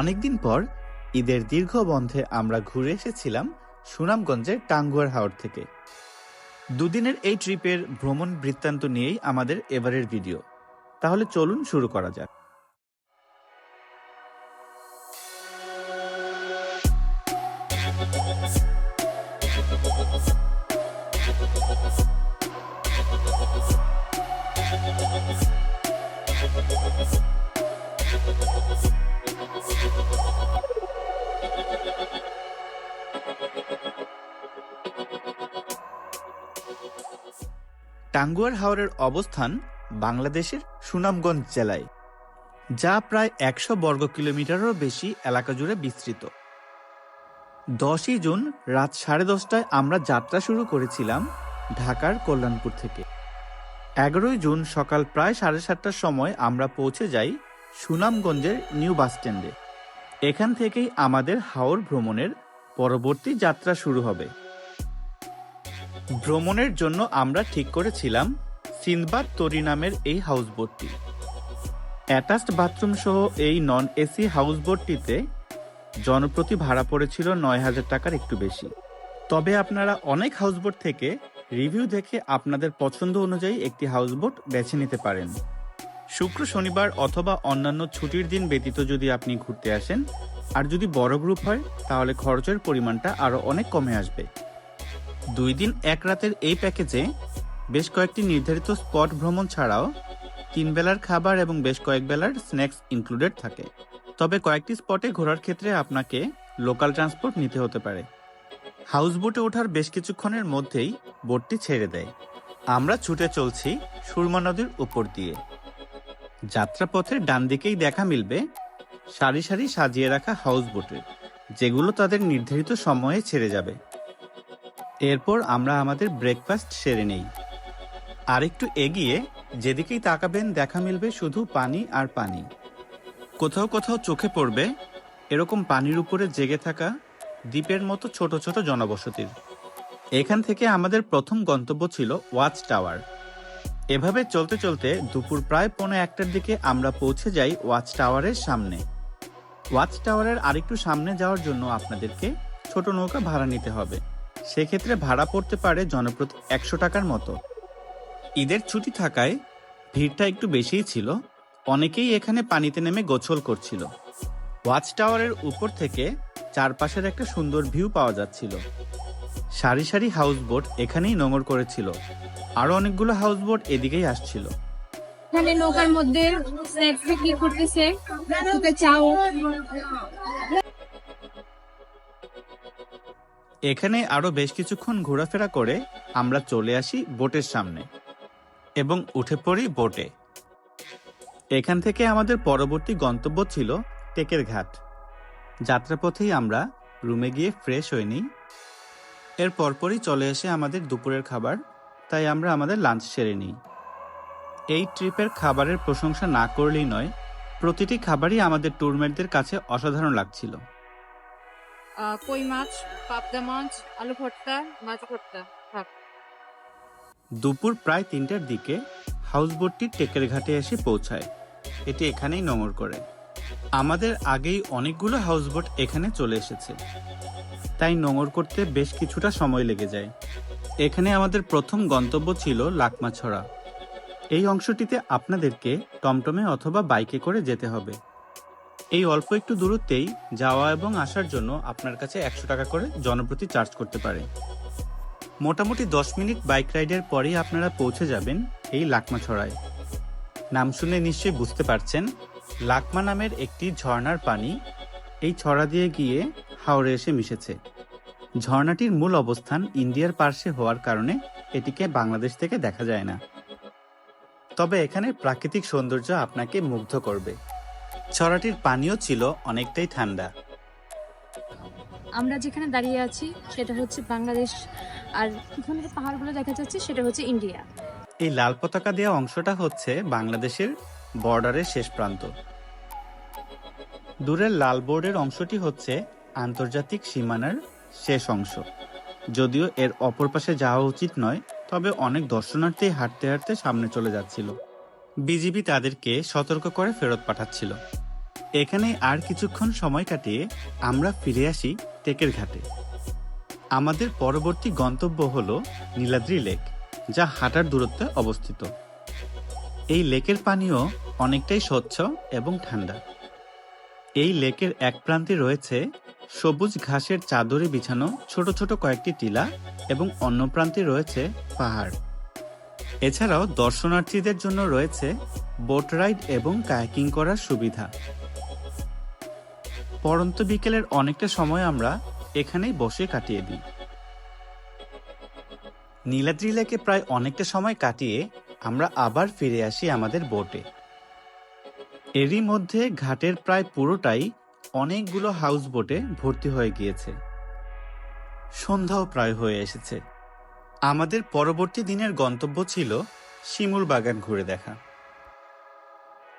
অনেকদিন পর ঈদের দীর্ঘ বন্ধে আমরা ঘুরে এসেছিলাম সুনামগঞ্জের টাঙ্গুয়ার হাওর থেকে। দুদিনের এই ট্রিপের ভ্রমণ বৃত্তান্ত নিয়েই আমাদের এবারের ভিডিও। তাহলে চলুন শুরু করা যাক। টাঙ্গুয়ার হাওরের অবস্থান বাংলাদেশের সুনামগঞ্জ জেলায়, যা প্রায় একশো বর্গ কিলোমিটারেরও বেশি এলাকা জুড়ে বিস্তৃত। দশই জুন রাত সাড়ে দশটায় আমরা যাত্রা শুরু করেছিলাম ঢাকার কল্যাণপুর থেকে। এগারোই জুন সকাল প্রায় সাড়ে সাতটার সময় আমরা পৌঁছে যাই সুনামগঞ্জের নিউ বাস স্ট্যান্ডে। এখান থেকেই আমাদের হাওর ভ্রমণের পরবর্তী যাত্রা শুরু হবে। ভ্রমণের জন্য আমরা ঠিক করেছিলাম সিনবাদ তরি নামের এই হাউসবোটটি। অ্যাটাচড বাথরুম সহ এই নন এসি হাউসবোটটিতে জনপ্রতি ভাড়া পড়েছিল নয় হাজার টাকার একটু বেশি। তবে আপনারা অনেক হাউসবোট থেকে রিভিউ দেখে আপনাদের পছন্দ অনুযায়ী একটি হাউসবোট বেছে নিতে পারেন। শুক্র, শনিবার অথবা অন্যান্য ছুটির দিন ব্যতীত যদি আপনি ঘুরতে আসেন, আর যদি বড় গ্রুপ হয়, তাহলে খরচের পরিমাণটা আরও অনেক কমে আসবে। দুই দিন এক রাতের এই প্যাকেজে বেশ কয়েকটি নির্ধারিত স্পট ভ্রমণ ছাড়াও তিন বেলার খাবার এবং বেশ কয়েক বেলার স্ন্যাক্স ইনক্লুডেড থাকে। তবে কয়েকটি স্পটে ঘোরার ক্ষেত্রে আপনাকে লোকাল ট্রান্সপোর্ট নিতে হতে পারে। হাউসবোটে ওঠার বেশ কিছুক্ষণের মধ্যেই বোটটি ছেড়ে দেয়। আমরা ছুটে চলছি সুরমা নদীর উপর দিয়ে। যাত্রাপথের ডান দিকেই দেখা মিলবে সারি সারি সাজিয়ে রাখা হাউসবোটের যেগুলো তাদের নির্ধারিত সময়ে ছেড়ে যাবে। এরপর আমরা আমাদের ব্রেকফাস্ট সেরে নেই। আর একটু এগিয়ে যেদিকেই তাকাবেন দেখা মিলবে শুধু পানি আর পানি। কোথাও কোথাও চোখে পড়বে এরকম পানির উপরে জেগে থাকা দ্বীপের মতো ছোট ছোট জনবসতির। এখান থেকে আমাদের প্রথম গন্তব্য ছিল ওয়াচ টাওয়ার। এভাবে চলতে চলতে দুপুর প্রায় পৌনে একটার দিকে আমরা পৌঁছে যাই ওয়াচ টাওয়ারের সামনে। ওয়াচ টাওয়ারের আরেকটু সামনে যাওয়ার জন্য আপনাদেরকে ছোট নৌকা ভাড়া নিতে হবে। সেক্ষেত্রে ভাড়া পড়তে পারে জনপ্রতি একশো টাকার মতো। ঈদের ছুটি থাকায় ভিড়টা একটু বেশিই ছিল। অনেকেই এখানে পানিতে নেমে গোছল করছিল। ওয়াচ টাওয়ারের উপর থেকে চারপাশের একটা সুন্দর ভিউ পাওয়া যাচ্ছিল। সারি সারি হাউসবোট এখানেই নোঙর করেছিল। আরও অনেকগুলো হাউসবোট এদিকেই আসছিল। এখানে নৌকার মধ্যে স্ন্যাক্স বিক্রি করতেছে। চাও। এখানে আরও বেশ কিছুক্ষণ ঘোরাফেরা করে আমরা চলে আসি বোটের সামনে এবং উঠে পড়ি বোটে। এখান থেকে আমাদের পরবর্তী গন্তব্য ছিল টেকের ঘাট। যাত্রাপথেই আমরা রুমে গিয়ে ফ্রেশ হয়ে নিই। এর পরপরই চলে আসে আমাদের দুপুরের খাবার, তাই আমরা আমাদের লাঞ্চ সেরে নিই। এই ট্রিপের খাবারের প্রশংসা না করলেই নয়, প্রতিটি খাবারই আমাদের ট্যুরমেটদের কাছে অসাধারণ লাগছিল। কই মাছ, পাবদা মাছ, আলু ভর্তা, মাছ ভর্তা থাক দুপুর প্রায় তিনটার দিকে হাউসবোটটি টেকের ঘাটে এসে পৌঁছায়। এটি এখানেই নোঙর করে। আমাদের আগেই অনেকগুলো হাউসবোট এখানে চলে এসেছে। তাই নোঙর করতে বেশ কিছুটা সময় লেগে যায়। এখানে আমাদের প্রথম গন্তব্য ছিল লাকমাছড়া। এই অংশটিতে আপনাদেরকে টমটমে অথবা বাইকে করে যেতে হবে। এই অল্প একটু দূরত্বেই যাওয়া এবং আসার জন্য আপনার কাছে একশো টাকা করে জনপ্রতি চার্জ করতে পারে। মোটামুটি দশ মিনিট বাইক রাইডের পরেই আপনারা পৌঁছে যাবেন এই লাকমা ছড়ায় নাম শুনে নিশ্চয়ই বুঝতে পারছেন, লাকমা নামের একটি ঝর্ণার পানি এই ছড়া দিয়ে গিয়ে হাওড়ে এসে মিশেছে। ঝর্ণাটির মূল অবস্থান ইন্ডিয়ার পার্শ্বে হওয়ার কারণে এটিকে বাংলাদেশ থেকে দেখা যায় না। তবে এখানে প্রাকৃতিক সৌন্দর্য আপনাকে মুগ্ধ করবে। ছড়াটির পানিও ছিল অনেকটাই ঠান্ডা। আমরা যেখানে দাঁড়িয়ে আছি সেটা হচ্ছে বাংলাদেশ। আর এখানে যে পাহাড়গুলো দেখা যাচ্ছে সেটা হচ্ছে ইন্ডিয়া। এই লাল পতাকা দেওয়া অংশটা হচ্ছে বাংলাদেশের বর্ডারের শেষ প্রান্ত। দূরের লাল বোর্ডের অংশটি হচ্ছে আন্তর্জাতিক সীমানার শেষ অংশ। যদিও এর অপর পাশে যাওয়া উচিত নয় তবে অনেক দর্শনার্থী হাঁটতে হাঁটতে সামনে চলে যাচ্ছিল। বিজিবি তাদেরকে সতর্ক করে ফেরত পাঠাচ্ছিল। এখানে আর কিছুক্ষণ সময় কাটিয়ে আমরা ফিরে আসি টেকের ঘাটে। আমাদের পরবর্তী গন্তব্য হল নীলাদ্রি লেক, যা হাঁটার দূরত্বে অবস্থিত। এই লেকের পানিও অনেকটাই স্বচ্ছ এবং ঠান্ডা। এই লেকের এক প্রান্তে রয়েছে সবুজ ঘাসের চাদরে বিছানো ছোট ছোট কয়েকটি টিলা এবং অন্য প্রান্তে রয়েছে পাহাড়। এছাড়াও দর্শনার্থীদের জন্য রয়েছে বোট রাইড এবং কায়াকিং করার সুবিধা। পরন্ত বিকেলের অনেকটা সময় আমরা এখানেই বসে কাটিয়ে দিই। নীলাদ্রি লেকে প্রায় অনেকটা সময় কাটিয়ে আমরা আবার ফিরে আসি আমাদের বোটে। এরই মধ্যে ঘাটের প্রায় পুরোটাই অনেকগুলো হাউস বোটে ভর্তি হয়ে গিয়েছে। সন্ধ্যাও প্রায় হয়ে এসেছে। আমাদের পরবর্তী দিনের গন্তব্য ছিল শিমুল বাগান ঘুরে দেখা।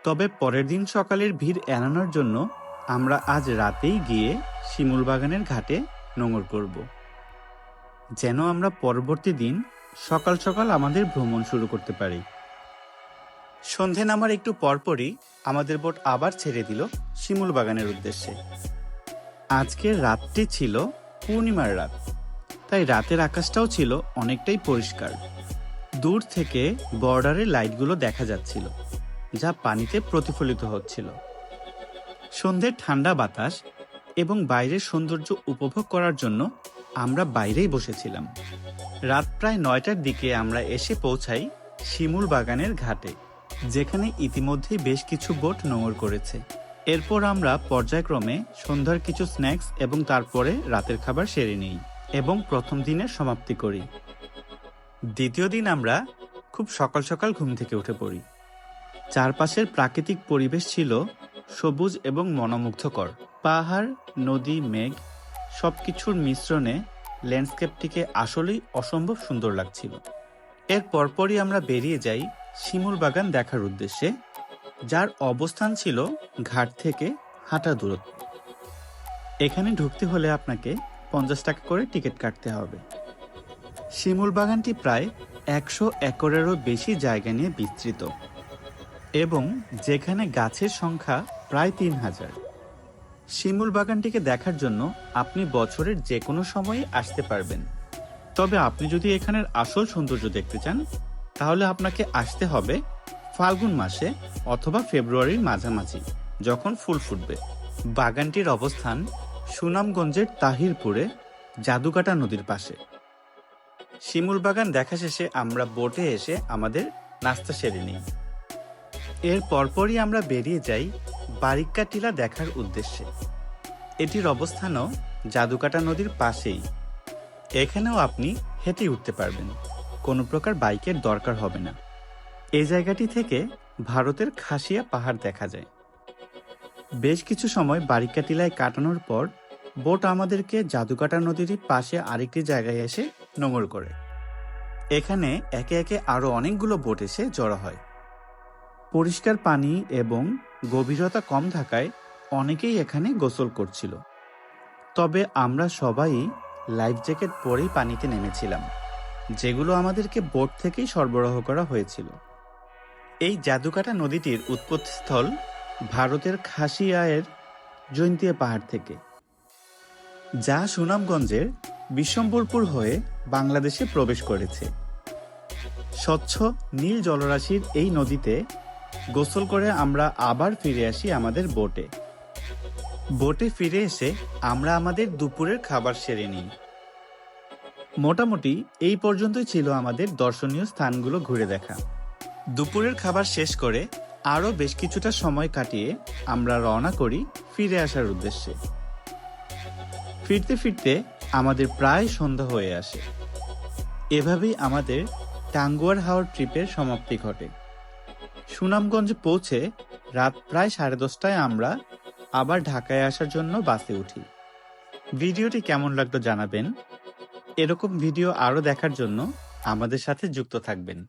তবে পরের দিন সকালের ভিড় এড়ানোর জন্য আমরা আজ রাতেই গিয়ে শিমুল বাগানের ঘাটে নোঙর করব। যেন আমরা পরবর্তী দিন সকাল সকাল আমাদের ভ্রমণ শুরু করতে পারি। সন্ধে নামার একটু পরপরই আমাদের বোট আবার ছেড়ে দিল শিমুল বাগানের উদ্দেশ্যে। আজকের রাতটি ছিল পূর্ণিমার রাত। তাই রাতের আকাশটাও ছিল অনেকটাই পরিষ্কার। দূর থেকে বর্ডারের লাইটগুলো দেখা যাচ্ছিল, যা পানিতে প্রতিফলিত হচ্ছিল। সন্ধ্যের ঠান্ডা বাতাস এবং বাইরের সৌন্দর্য উপভোগ করার জন্য আমরা বাইরেই বসেছিলাম। রাত প্রায় নয়টার দিকে আমরা এসে পৌঁছাই শিমুল বাগানের ঘাটে, যেখানে ইতিমধ্যে বেশ কিছু বোট নোঙর করেছে। এরপর আমরা পর্যায়ক্রমে সন্ধ্যার কিছু স্ন্যাক্স এবং তারপরে রাতের খাবার সেরে নিই। এবং প্রথম দিনের সমাপ্তি করি। দ্বিতীয় দিন আমরা খুব সকাল সকাল ঘুম থেকে উঠে পড়ি। চারপাশের প্রাকৃতিক পরিবেশ ছিল সবুজ এবং মনোমুগ্ধকর। পাহাড়, নদী, মেঘ সব কিছুর মিশ্রণে ল্যান্ডস্কেপটিকে আসলেই অসম্ভব সুন্দর লাগছিল। এর পরপরই আমরা বেরিয়ে যাই শিমুল বাগান দেখার উদ্দেশ্যে, যার অবস্থান ছিল ঘাট থেকে হাঁটা দূরত্ব। এখানে ঢুকতে হলে আপনাকে পঞ্চাশ টাকা করে টিকিট কাটতে হবে। শিমুল বাগানটি প্রায় একশো একরেরও বেশি জায়গা নিয়ে বিস্তৃত এবং যেখানে গাছের সংখ্যা প্রায় তিন হাজার। শিমুল বাগানটিকে দেখার জন্য আপনি বছরের যে কোনো সময়ে আসতে পারবেন। তবে আপনি যদি এখানের আসল সৌন্দর্য দেখতে চান, তাহলে আপনাকে আসতে হবে ফাল্গুন মাসে অথবা ফেব্রুয়ারির মাঝামাঝি, যখন ফুল ফুটবে। বাগানটির অবস্থান সুনামগঞ্জের তাহিরপুরে জাদুকাটা নদীর পাশে। শিমুল বাগান দেখা শেষে আমরা বোটে এসে আমাদের নাস্তা সেরে নিই। এর পরপরই আমরা বেরিয়ে যাই বারিক্কা টিলা দেখার উদ্দেশ্যে। এটির অবস্থানও জাদুকাটা নদীর পাশেই। এখানেও আপনি হেঁটে উঠতে পারবেন। কোনো প্রকার বাইকের দরকার হবে না। এই জায়গাটি থেকে ভারতের খাসিয়া পাহাড় দেখা যায়। বেশ কিছু সময় বারিক্কা টিলায় কাটানোর পর বোট আমাদেরকে জাদুকাটা নদীর পাশে আরেকটি জায়গায় এসে নোঙর করে। এখানে একে একে আরও অনেকগুলো বোট এসে জড়ো হয়। পরিষ্কার পানি এবং গভীরতা কম থাকায় অনেকেই এখানে গোসল করছিল। তবে আমরা সবাই লাইফ জ্যাকেট পরেই পানিতে নেমেছিলাম, যেগুলো আমাদেরকে বোট থেকেই সরবরাহ করা হয়েছিল। এই জাদুকাটা নদীটির উৎপত্তিস্থল ভারতের খাসিয়ায়ের জৈন্তিয়া পাহাড় থেকে, যা সুনামগঞ্জের বিশ্বম্বরপুর হয়ে বাংলাদেশে প্রবেশ করেছে। স্বচ্ছ নীল জলরাশির এই নদীতে গোসল করে আমরা আবার ফিরে আসি আমাদের বোটে। বোটে ফিরে এসে আমরা আমাদের দুপুরের খাবার সেরে নিই। মোটামুটি এই পর্যন্তই ছিল আমাদের দর্শনীয় স্থানগুলো ঘুরে দেখা। দুপুরের খাবার শেষ করে আরও বেশ কিছুটা সময় কাটিয়ে আমরা রওনা করি ফিরে আসার উদ্দেশ্যে। ফিরতে ফিরতে আমাদের প্রায় সন্ধ্যা হয়ে আসে। এভাবেই আমাদের টাঙ্গুয়ার হাওয়ার ট্রিপের সমাপ্তি ঘটে। সুনামগঞ্জ পৌঁছে রাত প্রায় সাড়ে দশটায় আমরা আবার ঢাকায় আসার জন্য বাসে উঠি। ভিডিওটি কেমন লাগল জানাবেন। এরকম ভিডিও আরও দেখার জন্য আমাদের সাথে যুক্ত থাকবেন।